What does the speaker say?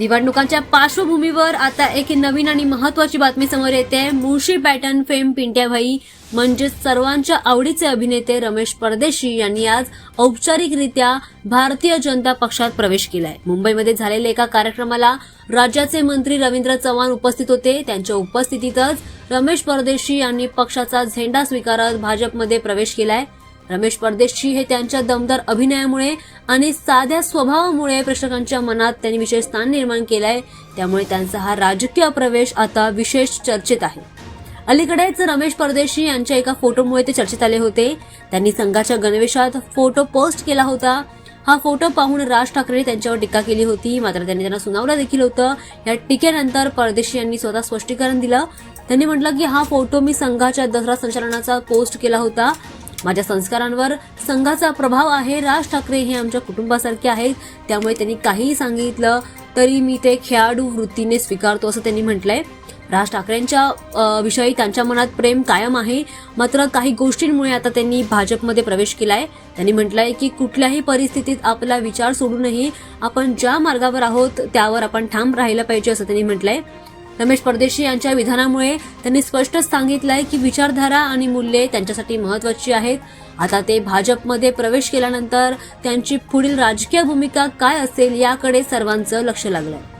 निवडणुकांच्या पार्श्वभूमीवर आता एक नवीन आणि महत्वाची बातमी समोर येते. मुळशी पॅटर्न फेम पिंट्याभाई म्हणजेच सर्वांच्या आवडीचे अभिनेते रमेश परदेशी यांनी आज औपचारिकरित्या भारतीय जनता पक्षात प्रवेश केलाय. मुंबईमध्ये झालेल्या एका कार्यक्रमाला राज्याचे मंत्री रवींद्र चव्हाण उपस्थित होते. त्यांच्या उपस्थितीतच रमेश परदेशी यांनी पक्षाचा झेंडा स्वीकारत भाजपमध्ये प्रवेश केलाय. रमेश परदेशी हे त्यांच्या दमदार अभिनयामुळे आणि साध्या स्वभावामुळे प्रेक्षकांच्या मनात त्यांनी विशेष स्थान निर्माण केलंय. त्यामुळे त्यांचा हा राजकीय प्रवेश आता विशेष चर्चेत आहे. अलीकडेच रमेश परदेशी यांच्या एका फोटोमुळे ते चर्चेत आले होते. त्यांनी संघाच्या गणवेशात फोटो पोस्ट केला होता. हा फोटो पाहून राज ठाकरे त्यांच्यावर टीका केली होती. मात्र त्यांनी त्यांना सुनावलं देखील होतं. या टीकेनंतर परदेशी यांनी स्वतः स्पष्टीकरण दिलं. त्यांनी म्हटलं की हा फोटो मी संघाच्या दसरा संचालनाचा पोस्ट केला होता. माझ्या संस्कारांवर संघाचा प्रभाव आहे. राज ठाकरे हे आमच्या कुटुंबासारखे आहेत. त्यामुळे त्यांनी काहीही सांगितलं तरी मी ते खेळाडू वृत्तीने स्वीकारतो असं त्यांनी म्हटलंय. राज ठाकरेंच्या विषयी त्यांच्या मनात प्रेम कायम आहे. मात्र काही गोष्टींमुळे आता त्यांनी भाजपमध्ये प्रवेश केलाय. त्यांनी म्हटलंय की कुठल्याही परिस्थितीत आपला विचार सोडूनही आपण ज्या मार्गावर आहोत त्यावर आपण ठाम राहिलं पाहिजे असं त्यांनी म्हटलंय. रमेश परदेशी यांच्या विधानामुळे त्यांनी स्पष्ट सांगितलंय की विचारधारा आणि मूल्ये त्यांच्यासाठी महत्वाची आहेत. आता ते भाजपमध्ये प्रवेश केल्यानंतर त्यांची पुढील राजकीय भूमिका काय असेल याकडे सर्वांचं लक्ष लागलंय.